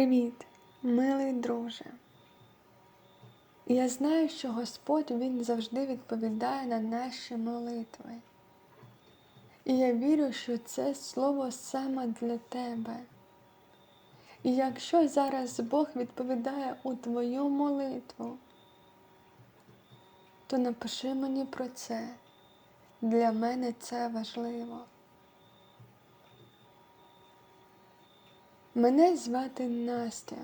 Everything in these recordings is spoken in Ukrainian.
Привіт, милий друже. Я знаю, що Господь Він завжди відповідає на наші молитви. І я вірю, що це слово саме для тебе. І якщо зараз Бог відповідає у твою молитву, то напиши мені про це. Для мене це важливо. Мене звати Настя,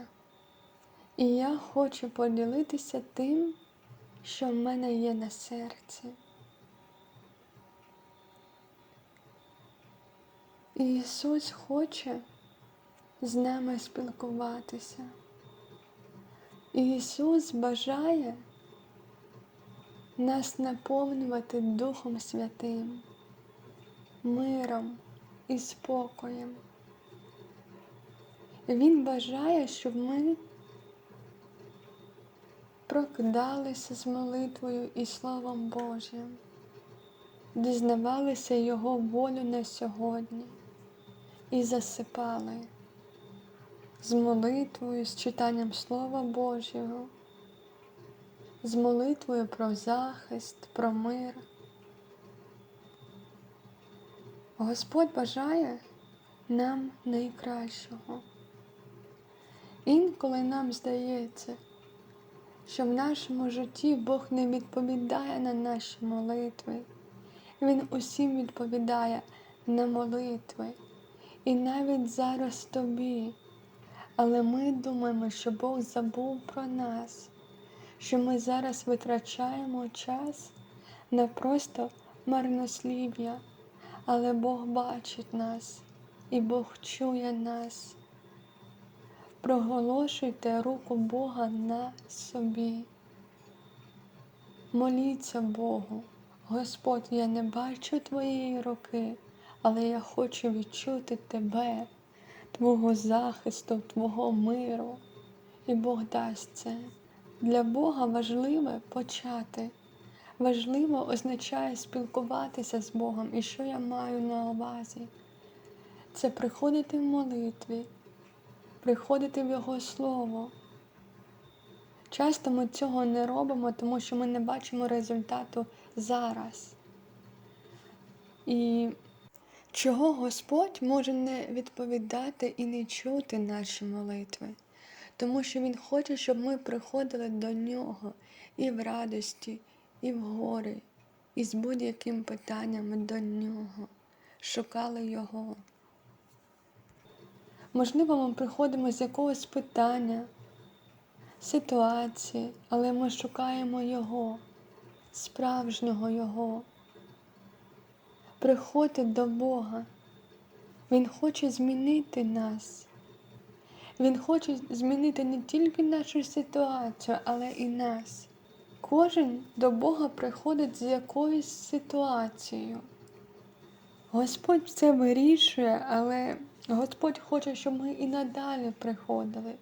і я хочу поділитися тим, що в мене є на серці. Ісус хоче з нами спілкуватися. І Ісус бажає нас наповнювати Духом Святим, миром і спокоєм. Він бажає, щоб ми прокидалися з молитвою і Словом Божим, дізнавалися Його волю на сьогодні і засипали з молитвою, з читанням Слова Божого, з молитвою про захист, про мир. Господь бажає нам найкращого. Інколи нам здається, що в нашому житті Бог не відповідає на наші молитви. Він усім відповідає на молитви. І навіть зараз тобі. Але ми думаємо, що Бог забув про нас, що ми зараз витрачаємо час на просто марнослів'я, але Бог бачить нас і Бог чує нас. Проголошуйте руку Бога на собі. Моліться Богу, Господь, я не бачу твоєї руки, але я хочу відчути тебе, Твого захисту, Твого миру. І Бог дасть це. Для Бога важливе почати. Важливо означає спілкуватися з Богом. І що я маю на увазі? Це приходити в молитві приходити в Його Слово. Часто ми цього не робимо, тому що ми не бачимо результату зараз. І чого Господь може не відповідати і не чути наші молитви, тому що Він хоче, щоб ми приходили до Нього і в радості, і в горі, і з будь-яким питанням до Нього, шукали Його. Можливо, ми приходимо з якогось питання, ситуації, але ми шукаємо Його, справжнього Його. Приходьте до Бога. Він хоче змінити нас. Він хоче змінити не тільки нашу ситуацію, але і нас. Кожен до Бога приходить з якоюсь ситуацією. Господь це вирішує, але Господь хоче, щоб ми і надалі приходили,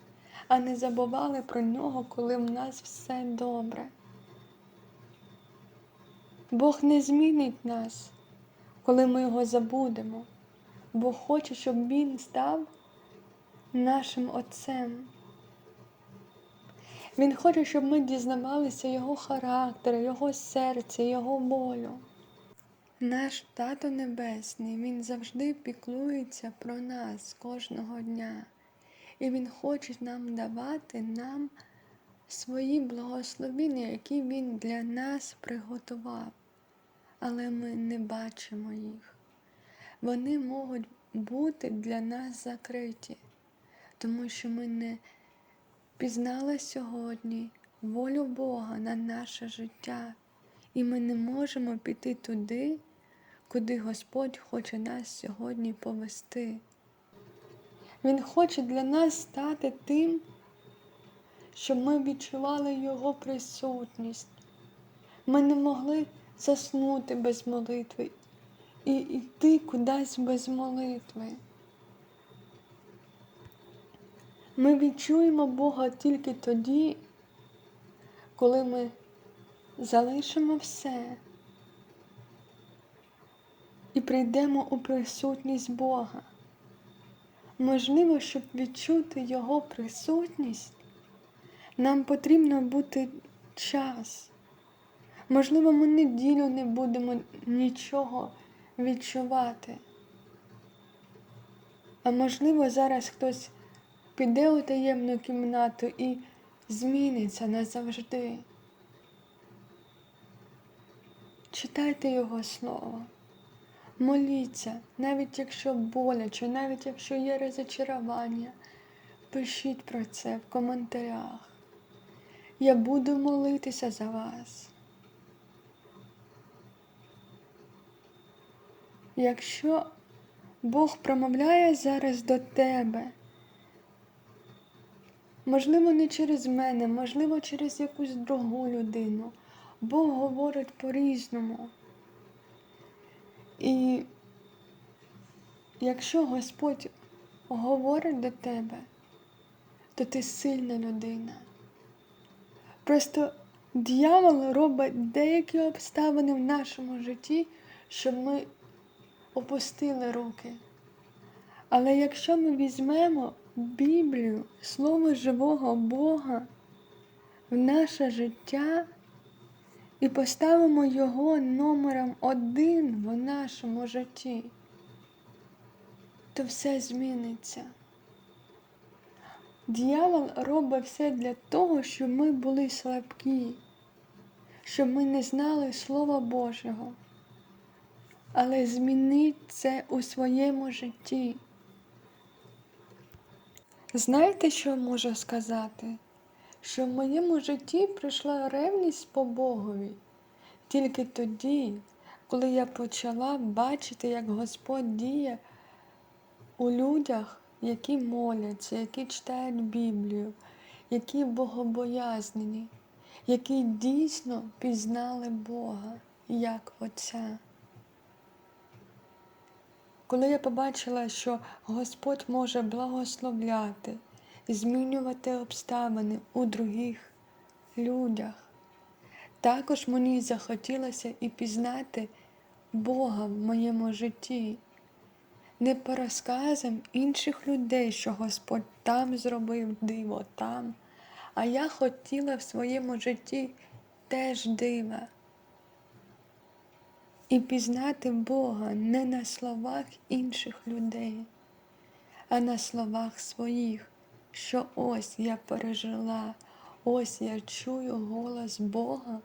а не забували про нього, коли в нас все добре. Бог не змінить нас, коли ми його забудемо. Бог хоче, щоб Він став нашим Отцем. Він хоче, щоб ми дізнавалися Його характер, Його серце, Його волю. Наш Тато Небесний, Він завжди піклується про нас кожного дня. І Він хоче нам давати нам свої благословення, які Він для нас приготував. Але ми не бачимо їх. Вони можуть бути для нас закриті, тому що ми не пізнали сьогодні волю Бога на наше життя. І ми не можемо піти туди, куди Господь хоче нас сьогодні повести. Він хоче для нас стати тим, щоб ми відчували Його присутність. Ми не могли заснути без молитви і йти кудись без молитви. Ми відчуємо Бога тільки тоді, коли ми залишимо все і прийдемо у присутність Бога. Можливо, щоб відчути Його присутність, нам потрібно бути час. Можливо, ми неділю не будемо нічого відчувати. А можливо, зараз хтось піде у таємну кімнату і зміниться назавжди. Читайте Його слово, моліться, навіть якщо боляче, навіть якщо є розочарування, пишіть про це в коментарях. Я буду молитися за вас. Якщо Бог промовляє зараз до тебе, можливо, не через мене, можливо, через якусь другу людину. Бог говорить по-різному. І якщо Господь говорить до тебе, то ти сильна людина. Просто дьявол робить деякі обставини в нашому житті, щоб ми опустили руки. Але якщо ми візьмемо Біблію, Слово живого Бога в наше життя і поставимо його номером один в нашому житті, то все зміниться. Дьявол робить все для того, щоб ми були слабкі, щоб ми не знали Слова Божого. Але змініть це у своєму житті. Знаєте, що можу сказати? Що в моєму житті прийшла ревність по Богові тільки тоді, коли я почала бачити, як Господь діє у людях, які моляться, які читають Біблію, які богобоязнені, які дійсно пізнали Бога як Отця. Коли я побачила, що Господь може благословляти, змінювати обставини у других людях, також мені захотілося і пізнати Бога в моєму житті, не по розказам інших людей, що Господь там зробив диво, там, а я хотіла в своєму житті теж дива і пізнати Бога не на словах інших людей, а на словах своїх, що ось я пережила, ось я чую голос Бога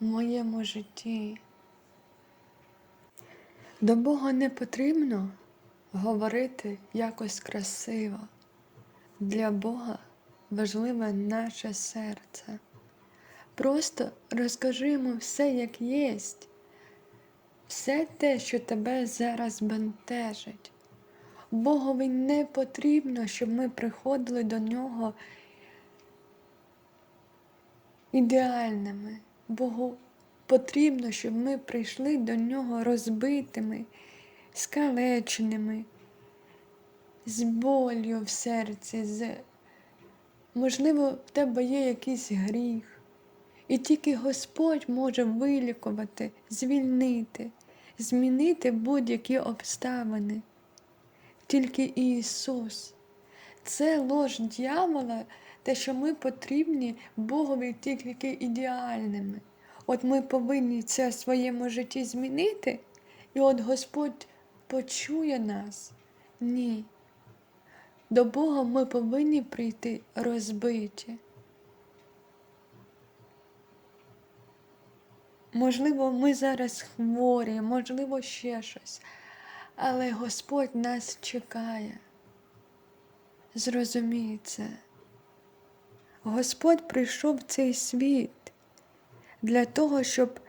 в моєму житті. До Бога не потрібно говорити якось красиво. Для Бога важливе наше серце. Просто розкажи йому все, як єсть все те, що тебе зараз бентежить. Богові не потрібно, щоб ми приходили до нього ідеальними. Богу потрібно, щоб ми прийшли до нього розбитими, скалеченими, з болю в серці, з... можливо, в тебе є якийсь гріх. І тільки Господь може вилікувати, звільнити, змінити будь-які обставини. Тільки Ісус. Це лож дьявола, те, що ми потрібні Богові тільки ідеальними. От ми повинні це в своєму житті змінити, і от Господь почує нас. Ні. До Бога ми повинні прийти розбиті. Можливо, ми зараз хворі, можливо, ще щось. Але Господь нас чекає. Зрозумій. Господь прийшов в цей світ для того, щоб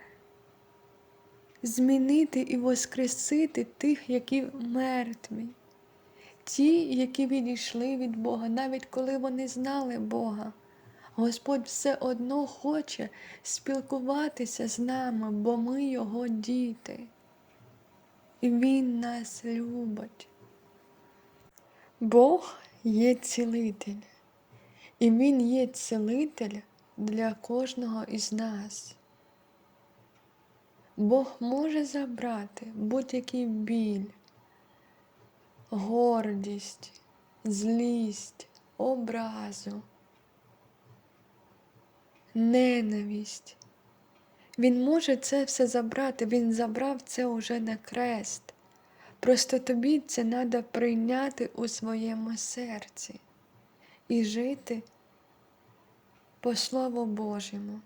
змінити і воскресити тих, які мертві, ті, які відійшли від Бога, навіть коли вони знали Бога. Господь все одно хоче спілкуватися з нами, бо ми Його діти. І Він нас любить. Бог є цілитель, і Він є цілитель для кожного із нас. Бог може забрати будь-який біль, гордість, злість, образу, ненависть. Він може це все забрати, він забрав це уже на крест. Просто тобі це треба прийняти у своєму серці і жити по Слову Божому,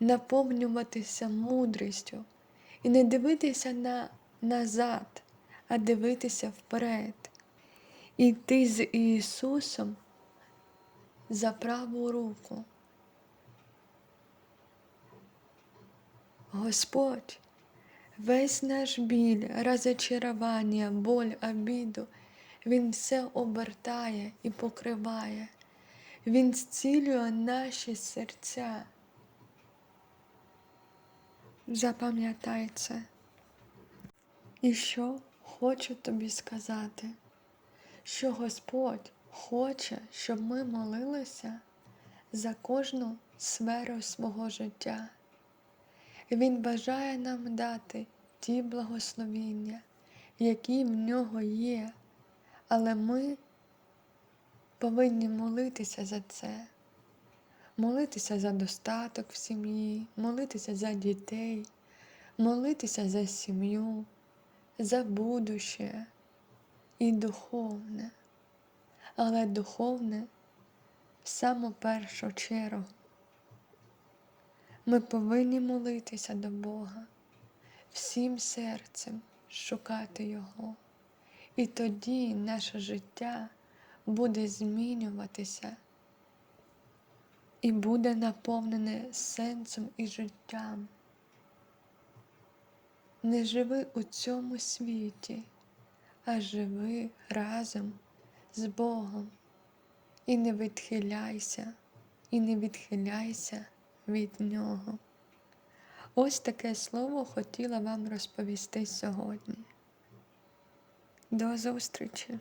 наповнюватися мудрістю і не дивитися на, назад, а дивитися вперед. Іти з Ісусом за праву руку. Господь, весь наш біль, розочарування, боль, обіду, Він все обертає і покриває. Він зцілює наші серця. Запам'ятай це. І що хочу тобі сказати, що Господь хоче, щоб ми молилися за кожну сферу свого життя. Він бажає нам дати ті благословіння, які в нього є, але ми повинні молитися за це, молитися за достаток в сім'ї, молитися за дітей, молитися за сім'ю, за будуще і духовне, але духовне в саму першу чергу. Ми повинні молитися до Бога, всім серцем шукати Його. І тоді наше життя буде змінюватися і буде наповнене сенсом і життям. Не живи у цьому світі, а живи разом з Богом. І не відхиляйся, і не відхиляйся від Нього. Ось таке слово хотіла вам розповісти сьогодні. До зустрічі!